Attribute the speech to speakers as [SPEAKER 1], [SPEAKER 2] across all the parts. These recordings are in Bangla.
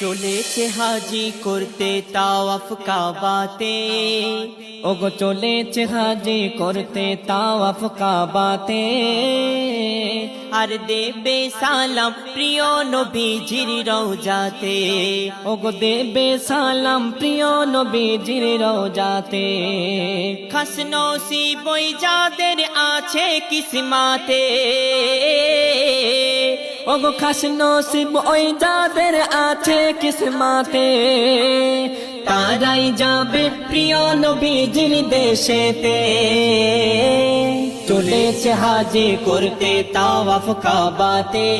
[SPEAKER 1] চলেছে হাজি করতে তাওয়াফ কাবাতে।
[SPEAKER 2] ওগো, চলেছে হাজি করতে তাওয়াফ কাবাতে।
[SPEAKER 1] আর দেবে সালাম প্রিয় নবীজির রওজাতে।
[SPEAKER 2] ওগো, দেবে সালাম প্রিয় নবীজির রওজাতে।
[SPEAKER 1] খাস ওই যাদের আছে কিসমাতে।
[SPEAKER 2] ওগো খাস নসিব ওই যাদের আছে কিসমাতে তারাই যাবে প্রিয় নবীজির দেশেতে। চলেছে হাজি করতে তাওয়াফ কাবাতে।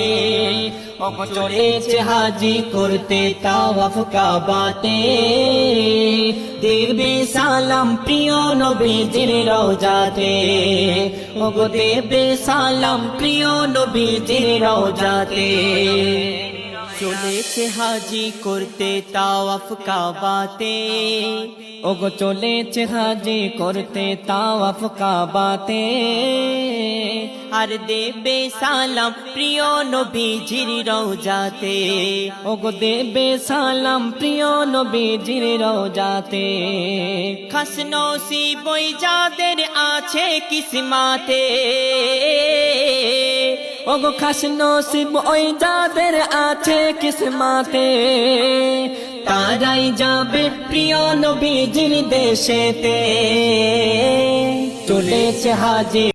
[SPEAKER 2] ওগো চলেছে হাজি করতে তাওয়াফ কাবাতে। দেবে সালাম প্রিয় নবীজির রওজাতে। ওগো দেবে সালাম প্রিয় নবীজির রওজাতে।
[SPEAKER 1] চলেছে হাজি করতে তাওয়াফ কাবাতে
[SPEAKER 2] ওগো চলেছে হাজি করতে তাওয়াফ কাবাতে
[SPEAKER 1] আর দেবে সালাম প্রিয় নবীজির রওজাতে।
[SPEAKER 2] ওগো, দেবে সালাম প্রিয় নবীজির রওজাতে।
[SPEAKER 1] খাস ওই যাদের আছে কিসমাতে।
[SPEAKER 2] ওগো খাস নসিব ওই যাদের আছে কিসমাতে। তারাই যাবে প্রিয় নবীজির দেশেতে। চলেছে হাজি